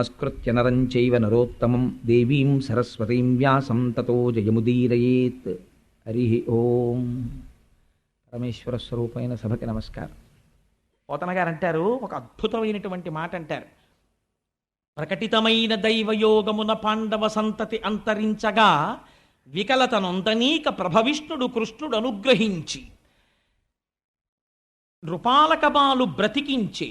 నమస్కృత్య నరంచైవ నరోత్తమం దేవీం సరస్వతీం వ్యాసం తతో జయముదీరయేత్ హరి ఓం పరమేశ్వర స్వరూపమైన సభకి నమస్కారం। పోతన గారు అంటారు ఒక అద్భుతమైనటువంటి మాట అంటారు ప్రకటితమైన దైవయోగమున పాండవ సంతతి అంతరించగా వికలతనొందనీక ప్రభవిష్ణుడు కృష్ణుడు అనుగ్రహించి నృపాలకబాలు బ్రతికించే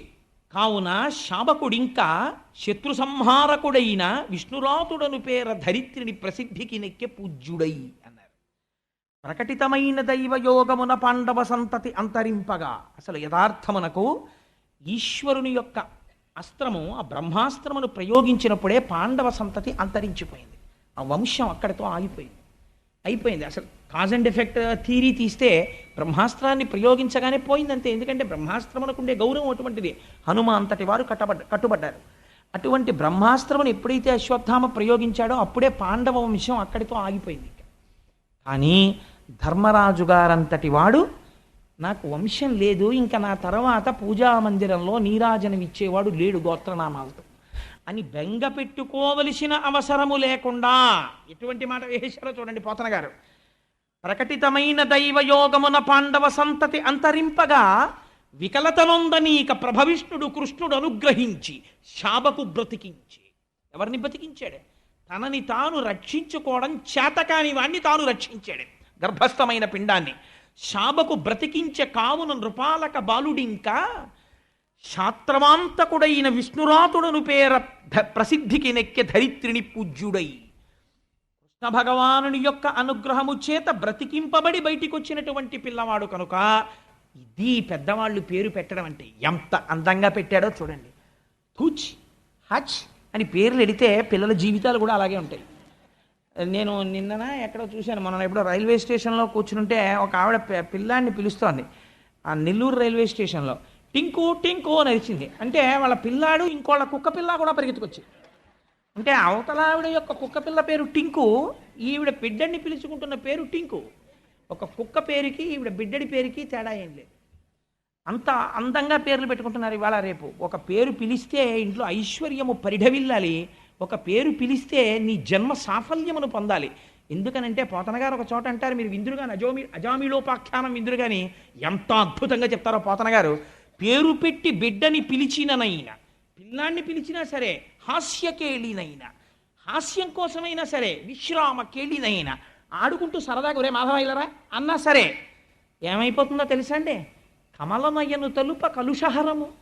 కావున శాబకుడింకా శత్రు సంహారకుడైన విష్ణురాతుడను పేర ధరిత్రిని ప్రసిద్ధికి నెక్కె పూజ్యుడై అన్నారు. ప్రకటితమైన దైవయోగమున పాండవ సంతతి అంతరింపగా అసలు యథార్థమునకు ఈశ్వరుని యొక్క అస్త్రము ఆ బ్రహ్మాస్త్రమును ప్రయోగించినప్పుడే పాండవ సంతతి అంతరించిపోయింది. ఆ వంశం అక్కడితో ఆగిపోయింది. అయిపోయింది. అసలు కాజ్ అండ్ ఎఫెక్ట్ థీరీ తీస్తే బ్రహ్మాస్త్రాన్ని ప్రయోగించగానే పోయిందంతే. ఎందుకంటే బ్రహ్మాస్త్రమునకుండే గౌరవం అటువంటిది. హనుమ అంతటి వారు కట్టబడ్డ కట్టుబడ్డారు. అటువంటి బ్రహ్మాస్త్రమును ఎప్పుడైతే అశ్వత్థామ ప్రయోగించాడో అప్పుడే పాండవ వంశం అక్కడితో ఆగిపోయింది కానీ ధర్మరాజు గారంతటి వాడు నాకు వంశం లేదు. ఇంకా నా తర్వాత పూజా మందిరంలో నీరాజనం ఇచ్చేవాడు లేడు గోత్రనామాలతో. అని బెంగ పెట్టుకోవలసిన అవసరము లేకుండా. ఎటువంటి మాట వేశారో చూడండి పోతన గారు ప్రకటితమైన దైవయోగమున పాండవ సంతతి అంతరింపగా వికలతనొందనీక ప్రభవిష్ణుడు కృష్ణుడు అనుగ్రహించి శాబకు బ్రతికించి. ఎవరిని బ్రతికించాడు? తనని తాను రక్షించుకోవడం చేతకాని వాణ్ణి తాను రక్షించాడు. గర్భస్థమైన పిండాన్ని. శాబకు బ్రతికించే కావున నృపాలక బాలుడింకా శాత్రవాంతకుడైన విష్ణురాతుడను పేర ప్రసిద్ధికి నెక్కె ధరిత్రిని పూజ్యుడై. కృష్ణ భగవానుని యొక్క అనుగ్రహము చేత బ్రతికింపబడి బయటికొచ్చినటువంటి పిల్లవాడు కనుక ఇది పెద్దవాళ్ళు పేరు పెట్టడం అంటే ఎంత అందంగా పెట్టాడో చూడండి. హుచ్ హచ్ అని పేర్లు ఎడితే పిల్లల జీవితాలు కూడా అలాగే ఉంటాయి. నేను నిన్నన ఎక్కడో చూశాను మనం ఎప్పుడో రైల్వే స్టేషన్లో కూర్చుంటే ఒక ఆవిడ పిల్లాన్ని పిలుస్తోంది. ఆ నెల్లూరు రైల్వే స్టేషన్లో. టింకు టింకు అని అరిచింది అంటే వాళ్ళ పిల్లాడు ఇంకోళ్ళ కుక్క పిల్ల కూడా పరిగెత్తుకొచ్చి. అంటే అవతల ఆవిడ యొక్క కుక్క పిల్ల పేరు టింకు ఈవిడ బిడ్డని పిలుచుకుంటున్న పేరు టింకు. ఒక కుక్క పేరుకి ఈవిడ బిడ్డడి పేరుకి తేడా ఏం లేదు. అంత అందంగా పేర్లు పెట్టుకుంటున్నారు ఇవాళ రేపు. ఒక పేరు పిలిస్తే ఇంట్లో ఐశ్వర్యము పరిఢవిల్లాలి. ఒక పేరు పిలిస్తే నీ జన్మ సాఫల్యమును పొందాలి. ఎందుకనంటే పోతనగారు ఒక చోట అంటారు మీరు విందురుగాని అజోమి అజామిలోపాఖ్యానం విందురు కానీ ఎంత అద్భుతంగా చెప్తారో పోతనగారు. పేరు పెట్టి బిడ్డని పిలిచిననైనా పిల్లాన్ని పిలిచినా సరే హాస్యకేళినైనా హాస్యం కోసమైనా సరే విశ్రామ కేళినైనా ఆడుకుంటూ సరదాగా ఒరే మాధవయ్యలరా అన్నా సరే ఏమైపోతుందో తెలుసా అండి? కమలమయ్యను తలుప కలుషహరము.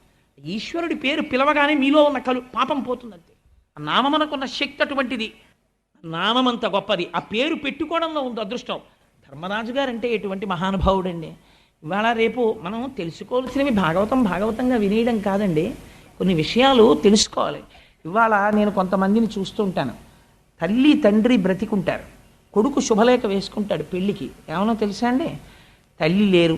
ఈశ్వరుడి పేరు పిలవగానే మీలో ఉన్న కలు పాపం పోతుందంతే. ఆ నామమునకున్న శక్తి అటువంటిది నామమంత గొప్పది. ఆ పేరు పెట్టుకోవడంలో ఉంది అదృష్టం. ధర్మరాజు గారంటే ఎటువంటి మహానుభావుడండి? ఇవాళ రేపు మనం తెలుసుకోవాల్సినవి భాగవతం భాగవతంగా వినేయడం కాదండి. కొన్ని విషయాలు తెలుసుకోవాలి. ఇవాళ నేను కొంతమందిని చూస్తుంటాను. తల్లి తండ్రి బ్రతికుంటారు. కొడుకు శుభలేఖ వేసుకుంటాడు పెళ్ళికి. ఏమన్నా తెలుసా అండి? తల్లి లేరు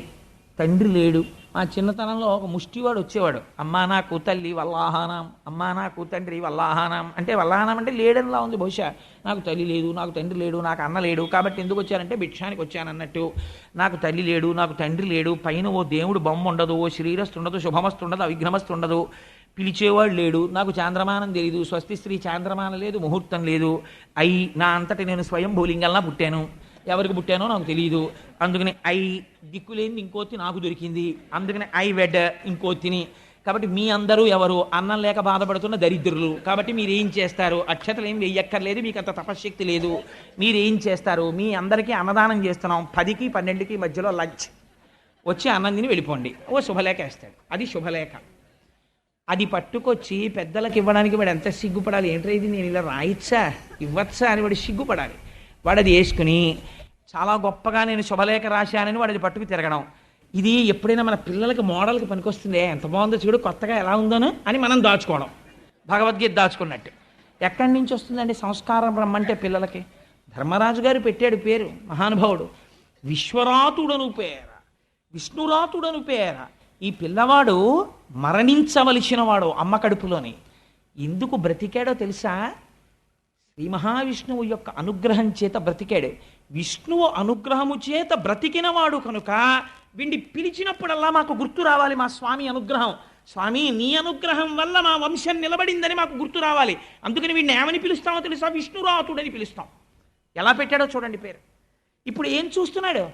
తండ్రి లేడు మా చిన్నతనంలో ఒక ముష్టివాడు వచ్చేవాడు. అమ్మా నా కూతల్లి వల్లాహానం. అమ్మా నా కూతండ్రి వల్లాహానం. అంటే వల్లాహానం అంటే లేడనిలా ఉంది బహుశా. నాకు తల్లి లేదు నాకు తండ్రి లేడు నాకు అన్న లేడు. కాబట్టి ఎందుకు వచ్చానంటే భిక్షానికి వచ్చానన్నట్టు నాకు తల్లి లేడు నాకు తండ్రి లేడు. పైన ఓ దేవుడు బొమ్మ ఉండదు ఓ శ్రీరస్తు ఉండదు శుభమస్తు ఉండదు అవిఘ్నమస్తు ఉండదు. పిలిచేవాడు లేడు. నాకు చాంద్రమానం తెలియదు స్వస్తి స్త్రీ చాంద్రమానం లేదు ముహూర్తం లేదు. అయి నా అంతటి నేను స్వయం భూలింగల్లా పుట్టాను. ఎవరికి పుట్టానో నాకు తెలియదు అందుకని ఐ దిక్కులేని ఇంకోతి నాకు దొరికింది. అందుకని ఐ వెడ్ ఇంకోతిని కాబట్టి మీ అందరూ ఎవరు అన్నం లేక బాధపడుతున్న దరిద్రులు. కాబట్టి మీరు ఏం చేస్తారు? అక్షతలు ఏం వెయ్యక్కర్లేదు. మీకు అంత తపశ్శక్తి లేదు. మీరు ఏం చేస్తారు? మీ అందరికీ అన్నదానం చేస్తున్నాం. పదికి పన్నెండుకి మధ్యలో లంచ్. వచ్చి అన్నం తిని వెళ్ళిపోండి. ఓ శుభలేఖ వేస్తాడు. అది శుభలేఖ. అది పట్టుకొచ్చి పెద్దలకు ఇవ్వడానికి వాడు ఎంత సిగ్గుపడాలి? ఏంటో ఇది? నేను ఇలా రాయిచ్చా? ఇవ్వచ్చా? అని వాడు సిగ్గుపడాలి. వాడు అది వేసుకుని చాలా గొప్పగా నేను శుభలేఖ రాశానని వాడిని పట్టుకు తిరగడం. ఇది ఎప్పుడైనా మన పిల్లలకి మోడల్కి పనికొస్తుంది? ఎంత బాగుందో చూడు కొత్తగా ఎలా ఉందోనో అని మనం దాచుకోవడం. భగవద్గీత దాచుకున్నట్టు. ఎక్కడి నుంచి వస్తుందండి సంస్కారం రమ్మంటే పిల్లలకి? ధర్మరాజు గారు పెట్టాడు పేరు మహానుభావుడు. విశ్వరాతుడను పేర విష్ణురాతుడను పేర. ఈ పిల్లవాడు మరణించవలసిన వాడు అమ్మ కడుపులోని. ఎందుకు బ్రతికాడో తెలుసా? శ్రీ మహావిష్ణువు యొక్క అనుగ్రహం చేత బ్రతికాడు. విష్ణువు అనుగ్రహము చేత బ్రతికినవాడు కనుక వీడిని పిలిచినప్పుడల్లా మాకు గుర్తు రావాలి మా స్వామి అనుగ్రహం. స్వామి నీ అనుగ్రహం వల్ల మా వంశం నిలబడిందని మాకు గుర్తు రావాలి. అందుకని వీడిని ఏమని పిలుస్తామో తెలుసా? విష్ణురాతుడని పిలుస్తాం. ఎలా పెట్టాడో చూడండి పేరు. ఇప్పుడు ఏం చూస్తున్నాడు?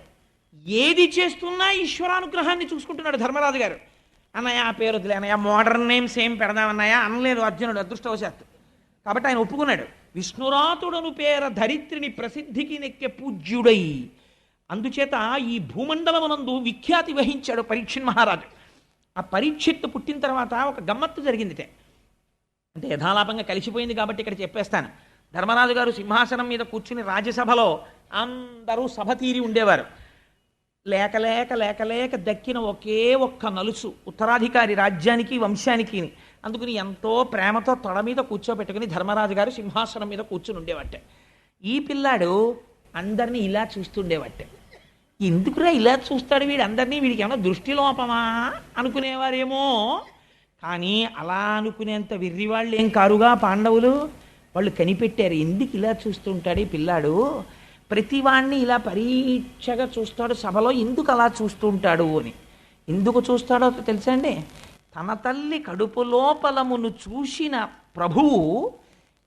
ఏది చేస్తున్నా ఈశ్వరానుగ్రహాన్ని చూసుకుంటున్నాడు ధర్మరాజు గారు. అన్నయ్య ఆ పేరు వదిలే అన్నయ్య మోడర్న్ నేమ్స్ ఏం పెడదామన్నయ్య? అనలేదు అర్జునుడు అదృష్టవశాత్తు. కాబట్టి ఆయన ఒప్పుకున్నాడు. విష్ణురాతుడను పేర ధరిత్రిని ప్రసిద్ధికి నెక్కే పూజ్యుడై. అందుచేత ఈ భూమండలమునందు విఖ్యాతి వహించాడు పరీక్షిన్ మహారాజు. ఆ పరీక్షిత్తు పుట్టిన తర్వాత ఒక గమ్మత్తు జరిగిందిటే. అంటే యథాలాపంగా కలిసిపోయింది కాబట్టి ఇక్కడ చెప్పేస్తాను. ధర్మరాజు గారు సింహాసనం మీద కూర్చుని రాజ్యసభలో అందరూ సభ తీరి ఉండేవారు. లేక లేక లేక లేక దక్కిన ఒకే ఒక్క నలుసు. ఉత్తరాధికారి రాజ్యానికి వంశానికి అందుకని ఎంతో ప్రేమతో తొడ మీద కూర్చోబెట్టుకుని ధర్మరాజు గారు సింహాసనం మీద కూర్చుని ఉండేవట్టే. ఈ పిల్లాడు అందరినీ ఇలా చూస్తుండేవట్టే ఎందుకురా ఇలా చూస్తాడు వీడు అందరినీ? వీడికి ఏమైనా దృష్టి లోపమా? అనుకునేవారేమో. కానీ అలా అనుకునేంత వెర్రివాళ్ళు ఏం కారుగా పాండవులు? వాళ్ళు కనిపెట్టారు. ఎందుకు ఇలా చూస్తుంటాడు ఈ పిల్లాడు? ప్రతివాణ్ణి ఇలా పరీక్షగా చూస్తాడు. సభలో ఎందుకు అలా చూస్తుంటాడు అని. ఎందుకు చూస్తాడో తెలుసా అండి? తన తల్లి కడుపు లోపలమును చూసిన ప్రభువు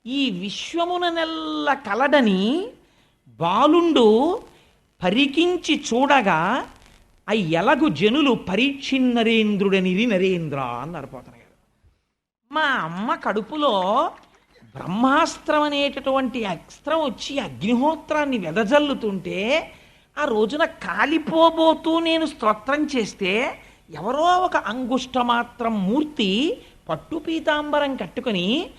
ఈ విశ్వమున నెల్ల కలడని బాలుండు పరికించి చూడగా ఆ ఎలగు జనులు పరీక్షిన్నరేంద్రుడనిరి నరేంద్ర అన్నారు పోతన గారు. మా అమ్మ కడుపులో బ్రహ్మాస్త్రం అనేటటువంటి అస్త్రం వచ్చి అగ్నిహోత్రాన్ని వెదజల్లుతుంటే ఆ రోజున కాలిపోబోతూ నేను స్తోత్రం చేస్తే ఎవరో ఒక అంగుష్ట మాత్రం మూర్తి పట్టు పీతాంబరం కట్టుకొని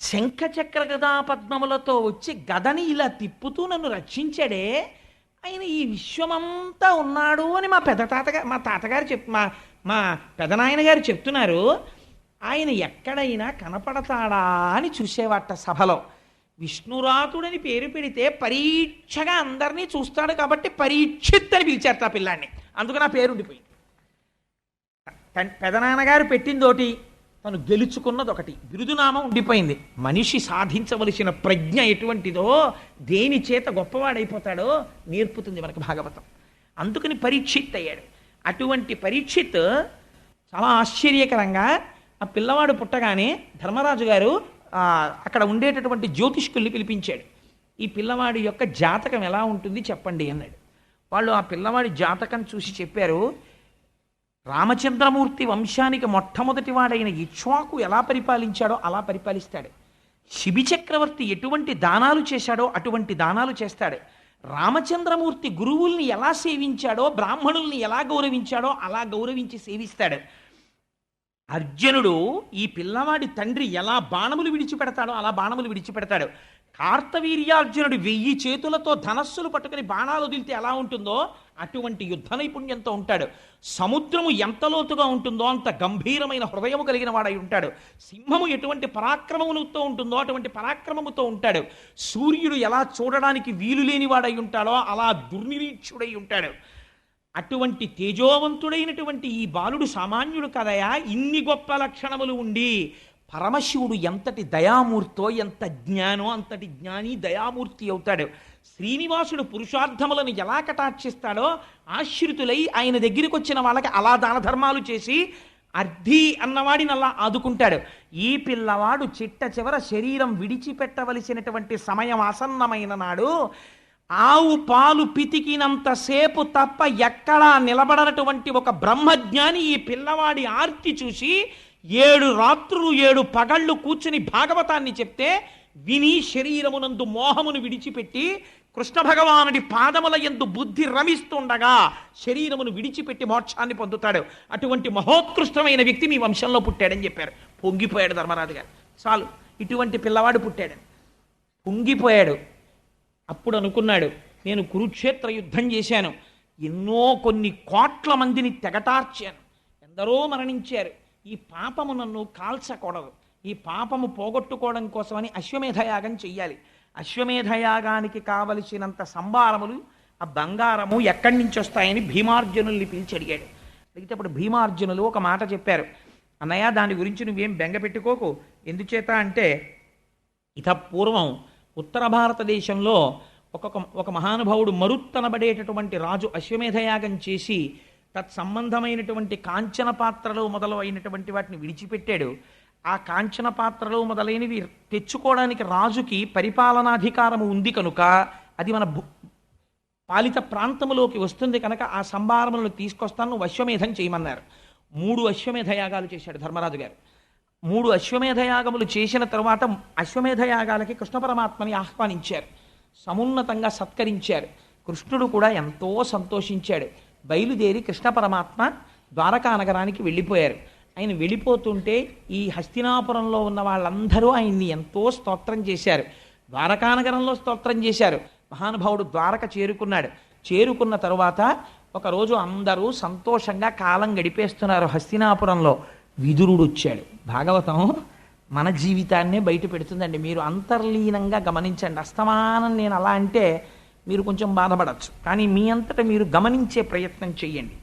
శంఖచక్ర గదా పద్మములతో వచ్చి గదని ఇలా తిప్పుతూ నన్ను రక్షించాడే. ఆయన ఈ విశ్వమంతా ఉన్నాడు అని మా పెద్ద తాతగారు మా తాతగారు చెప్ మా మా పెదనాయన గారు చెప్తున్నారు. ఆయన ఎక్కడైనా కనపడతాడా అని చూసేవాట సభలో. విష్ణురాతుడని పేరు పెడితే పరీక్షగా అందరినీ చూస్తాడు కాబట్టి పరీక్షిత్ అని పిలిచారు ఆ పిల్లాన్ని. అందుకు నా పేరు ఉండిపోయింది పెదనాన్నగారు పెట్టిందోటి తను గెలుచుకున్నది ఒకటి బిరుదునామం ఉండిపోయింది. మనిషి సాధించవలసిన ప్రజ్ఞ ఎటువంటిదో దేని చేత గొప్పవాడైపోతాడో నేర్పుతుంది మనకు భాగవతం. అందుకని పరీక్షిత్ అయ్యాడు అటువంటి పరీక్షిత్ చాలా ఆశ్చర్యకరంగా ఆ పిల్లవాడు పుట్టగానే ధర్మరాజు గారు అక్కడ ఉండేటటువంటి జ్యోతిష్కుల్ని పిలిపించాడు. ఈ పిల్లవాడి యొక్క జాతకం ఎలా ఉంటుంది చెప్పండి అన్నాడు. వాళ్ళు ఆ పిల్లవాడి జాతకం చూసి చెప్పారు రామచంద్రమూర్తి వంశానికి మొట్టమొదటి వాడైన ఇక్ష్వాకు ఎలా పరిపాలించాడో అలా పరిపాలిస్తాడు. శిబి చక్రవర్తి ఎటువంటి దానాలు చేశాడో అటువంటి దానాలు చేస్తాడు. రామచంద్రమూర్తి గురువుల్ని ఎలా సేవించాడో బ్రాహ్మణుల్ని ఎలా గౌరవించాడో అలా గౌరవించి సేవిస్తాడు. అర్జునుడు ఈ పిల్లవాడి తండ్రి ఎలా బాణములు విడిచిపెడతాడో అలా బాణములు విడిచిపెడతాడు. కార్తవీర్యార్జునుడు వెయ్యి చేతులతో ధనస్సులు పట్టుకుని బాణాలు వదిలితే ఎలా ఉంటుందో అటువంటి యుద్ధ నైపుణ్యంతో ఉంటాడు. సముద్రము ఎంత లోతుగా ఉంటుందో అంత గంభీరమైన హృదయము కలిగిన వాడై ఉంటాడు. సింహము ఎటువంటి పరాక్రమములతో ఉంటుందో అటువంటి పరాక్రమముతో ఉంటాడు. సూర్యుడు ఎలా చూడడానికి వీలు లేని వాడై ఉంటాడో అలా దుర్నిరీక్షుడై ఉంటాడు. అటువంటి తేజోవంతుడైనటువంటి ఈ బాలుడు సామాన్యుడు కదయా? ఇన్ని గొప్ప లక్షణములు ఉండి పరమశివుడు ఎంతటి దయామూర్తో ఎంత జ్ఞానో అంతటి జ్ఞాని దయామూర్తి అవుతాడు. శ్రీనివాసుడు పురుషార్థములను ఎలా కటాక్షిస్తాడో ఆశ్రితులై ఆయన దగ్గరికి వచ్చిన వాళ్ళకి అలా దాన ధర్మాలు చేసి అర్ధి అన్నవాడిని అలా ఆదుకుంటాడు. ఈ పిల్లవాడు చిట్ట చివర శరీరం విడిచిపెట్టవలసినటువంటి సమయం ఆసన్నమైన నాడు ఆవు పాలు పితికినంతసేపు తప్ప ఎక్కడా నిలబడనటువంటి ఒక బ్రహ్మజ్ఞాని ఈ పిల్లవాడి ఆర్తి చూసి ఏడు రాత్రులు ఏడు పగళ్ళు కూర్చుని భాగవతాన్ని చెప్తే విని శరీరమునందు మోహమును విడిచిపెట్టి కృష్ణ భగవానుడి పాదముల ఎందు బుద్ధి రమిస్తుండగా శరీరమును విడిచిపెట్టి మోక్షాన్ని పొందుతాడు. అటువంటి మహోత్కృష్టమైన వ్యక్తి మీ వంశంలో పుట్టాడని చెప్పారు. పొంగిపోయాడు ధర్మరాజు గారు. చాలు ఇటువంటి పిల్లవాడు పుట్టాడు. పొంగిపోయాడు. అప్పుడు అనుకున్నాడు నేను కురుక్షేత్ర యుద్ధం చేశాను. ఎన్నో కొన్ని కోట్ల మందిని తెగటార్చాను. ఎందరో మరణించారు. ఈ పాపము నన్ను కాల్చకూడదు. ఈ పాపము పోగొట్టుకోవడం కోసమని అశ్వమేధయాగం చెయ్యాలి. అశ్వమేధయాగానికి కావలసినంత సంభారములు ఆ బంగారము ఎక్కడి నుంచి వస్తాయని భీమార్జునుల్ని పిలిచి అడిగాడు. అడిగితే అప్పుడు భీమార్జునులు ఒక మాట చెప్పారు. అన్నయ్య దాని గురించి నువ్వేం బెంగ పెట్టుకోకు. ఎందుచేత అంటే ఇత పూర్వం ఉత్తర భారతదేశంలో ఒక్కొక్క ఒక మహానుభావుడు మరుత్తనబడేటటువంటి రాజు అశ్వమేధయాగం చేసి తత్సంబంధమైనటువంటి కాంచన పాత్రలు మొదలు అయినటువంటి వాటిని విడిచిపెట్టాడు. ఆ కాంచన పాత్రలు మొదలైనవి తెచ్చుకోవడానికి రాజుకి పరిపాలనాధికారము ఉంది కనుక అది మన పాలిత ప్రాంతములోకి వస్తుంది కనుక ఆ సంభారములను తీసుకొస్తాను అశ్వమేధం చేయమన్నారు. మూడు అశ్వమేధ యాగాలు చేశాడు ధర్మరాజు గారు. మూడు అశ్వమేధ యాగములు చేసిన తరువాత అశ్వమేధ యాగాలకి కృష్ణ పరమాత్మని ఆహ్వానించారు. సమున్నతంగా సత్కరించారు. కృష్ణుడు కూడా ఎంతో సంతోషించాడు. బయలుదేరి కృష్ణ పరమాత్మ ద్వారకా నగరానికి వెళ్ళిపోయారు. ఆయన వెళ్ళిపోతుంటే ఈ హస్తినాపురంలో ఉన్న వాళ్ళందరూ ఆయన్ని ఎంతో స్తోత్రం చేశారు. ద్వారకానగరంలో స్తోత్రం చేశారు. మహానుభావుడు ద్వారక చేరుకున్నాడు. చేరుకున్న తరువాత ఒకరోజు అందరూ సంతోషంగా కాలం గడిపేస్తున్నారు హస్తినాపురంలో. విదురుడు వచ్చాడు. భాగవతం మన జీవితాన్నే బయట పెడుతుందండి. మీరు అంతర్లీనంగా గమనించండి. అస్తమానం నేను అలా అంటే మీరు కొంచెం బాధపడచ్చు. కానీ మీ అంతటా మీరు గమనించే ప్రయత్నం చేయండి.